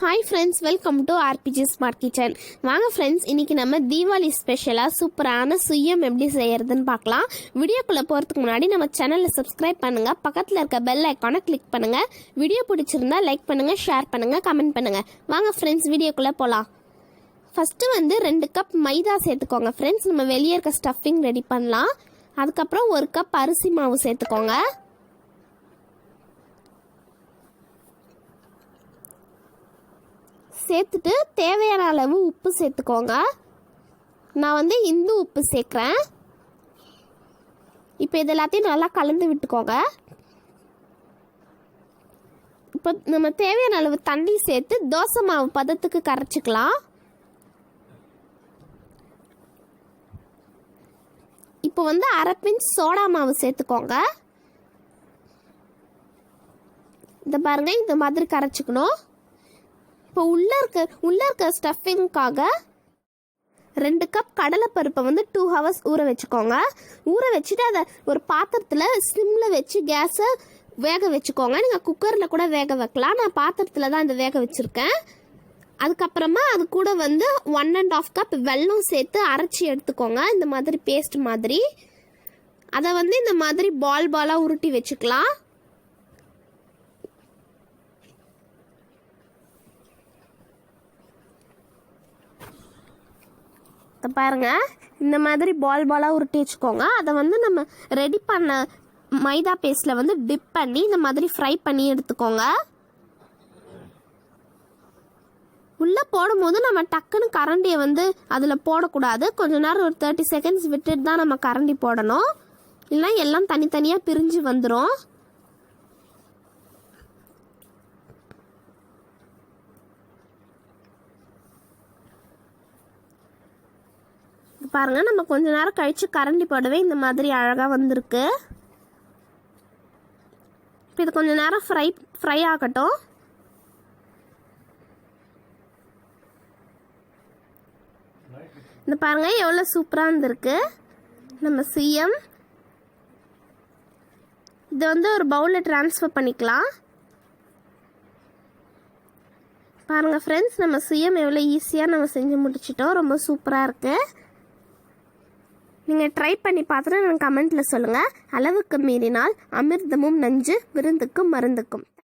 Hi friends welcome to RPG smart kitchen வாங்க friends இன்னைக்கு நம்ம தீபாவளி ஸ்பெஷலாக சூப்பரான சுயம் எப்படி செய்கிறதுன்னு பார்க்கலாம். வீடியோக்குள்ளே போகிறதுக்கு முன்னாடி நம்ம சேனலை சப்ஸ்கிரைப் பண்ணுங்க. பக்கத்தில் இருக்க பெல் ஐக்கானை கிளிக் பண்ணுங்கள் வீடியோ பிடிச்சிருந்தா லைக் பண்ணுங்கள் ஷேர் பண்ணுங்கள் கமெண்ட் பண்ணுங்கள் வாங்க ஃப்ரெண்ட்ஸ் வீடியோக்குள்ளே போகலாம் ஃபஸ்ட்டு வந்து ரெண்டு கப் மைதா சேர்த்துக்கோங்க ஃப்ரெண்ட்ஸ் நம்ம வெளியே இருக்க ஸ்டஃபிங் ரெடி பண்ணலாம். அதுக்கப்புறம் ஒரு கப் அரிசி மாவு சேர்த்துக்கோங்க. சேர்த்துட்டு தேவையான அளவு உப்பு சேர்த்துக்கோங்க. நான் வந்து இந்து உப்பு சேர்க்குறேன். இப்போ இது எல்லாத்தையும் நல்லா கலந்து விட்டுக்கோங்க. இப்போ நம்ம தேவையான அளவு தண்ணி சேர்த்து தோசை மாவு பதத்துக்கு கரைச்சிக்கலாம். இப்போ வந்து அரை பிஞ்ச் சோடா மாவு சேர்த்துக்கோங்க. இந்த பாருங்க இந்த மாதிரி கரைச்சிக்கணும். இப்போ உள்ள இருக்க உள்ள இருக்க ஸ்டஃபிங்காக ரெண்டு கப் கடலைப்பருப்பை வந்து டூ ஹவர்ஸ் ஊற வச்சுக்கோங்க. ஊற வச்சுட்டு அதை ஒரு பாத்திரத்தில் சிம்மில் வச்சு கேஸை வேக வச்சுக்கோங்க. நீங்கள் குக்கரில் கூட வேக வைக்கலாம். நான் பாத்திரத்தில் தான் இந்த வேக வச்சுருக்கேன். அதுக்கப்புறமா அது கூட வந்து ஒன் அண்ட் ஆஃப் கப் வெல்லம் சேர்த்து அரைச்சி எடுத்துக்கோங்க. இந்த மாதிரி பேஸ்ட் மாதிரி. அதை வந்து இந்த மாதிரி பால் பாலாக உருட்டி வச்சுக்கலாம். பாருங்கள் இந்த மாதிரி பால் பாலாக உருட்டி வச்சுக்கோங்க. அதை வந்து நம்ம ரெடி பண்ண மைதா பேஸ்ட்டில் வந்து டிப் பண்ணி இந்த மாதிரி ஃப்ரை பண்ணி எடுத்துக்கோங்க. உள்ளே போடும்போது நம்ம டக்குன்னு கரண்டியை வந்து அதில் போடக்கூடாது. கொஞ்ச நேரம் ஒரு தேர்ட்டி செகண்ட்ஸ் விட்டுட்டு தான் நம்ம கரண்டி போடணும். இல்லைன்னா எல்லாம் தனித்தனியாக பிரிஞ்சு வந்துடும் பாருங்கள் நம்ம கொஞ்ச நேரம் கழித்து கரண்டி போடவே. இந்த மாதிரி அழகாக வந்திருக்கு. இப்போ இது கொஞ்ச நேரம் ஃப்ரை ஃப்ரை ஆகட்டும். இந்த பாருங்க எவ்வளோ சூப்பராக இருந்திருக்கு நம்ம சிஎம் இது வந்து ஒரு பவுலில் ட்ரான்ஸ்ஃபர் பண்ணிக்கலாம். பாருங்கள் ஃப்ரெண்ட்ஸ் நம்ம சிஎம் எவ்வளோ ஈஸியாக நம்ம செஞ்சு முடிச்சிட்டோம். ரொம்ப சூப்பராக இருக்குது நீங்கள் ட்ரை பண்ணி பார்த்துட்டு நான் கமெண்ட்டில் சொல்லுங்கள் அளவுக்கு மீறினால் அமிர்தமும் நஞ்சு விருந்துக்கும் மருந்துக்கும்.